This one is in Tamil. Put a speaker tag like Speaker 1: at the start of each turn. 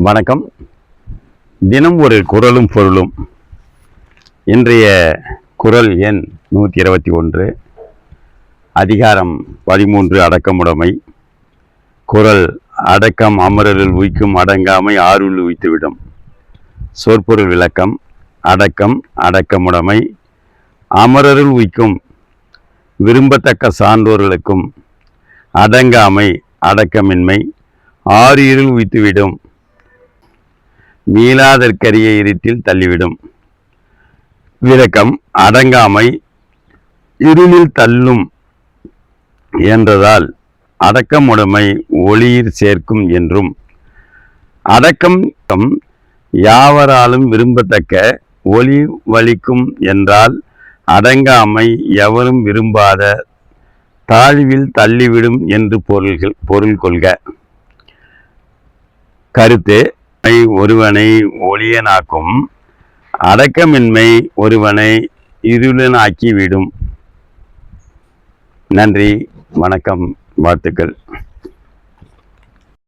Speaker 1: வணக்கம். தினம் ஒரு குரலும் பொருளும். இன்றைய குரல் எண் நூற்றி இருபத்தி ஒன்று. அதிகாரம் பதிமூன்று அடக்கமுடைமை. குரல் அடக்கம் அமரரில் உய்க்கும் அடங்காமை ஆறுள் உய்த்துவிடும். சொற்பொருள் விளக்கம் அடக்கம் அடக்கமுடைமை. அமரருள் உய்க்கும் விரும்பத்தக்க சான்றோர்களுக்கும் அடங்காமை அடக்கமின்மை ஆறு இருள் உய்த்துவிடும். மீளாதற்கரிய இருட்டில் தள்ளிவிடும். விரக்கம் அடங்காமை இருளில் தள்ளும் என்றதால் அடக்கமுடைமை ஒளியில் சேர்க்கும் என்றும். அடக்கம் யாவராலும் விரும்பத்தக்க ஒளி வலிக்கும் என்றால் அடங்காமை எவரும் விரும்பாத தாழ்வில் தள்ளிவிடும் என்று பொருள்கள் பொருள் கொள்க. கருத்து ஒருவனை ஒளியனாக்கும் அடக்கமின்மை ஒருவனை இருளனாக்கிவிடும். நன்றி வணக்கம் வாழ்த்துக்கள்.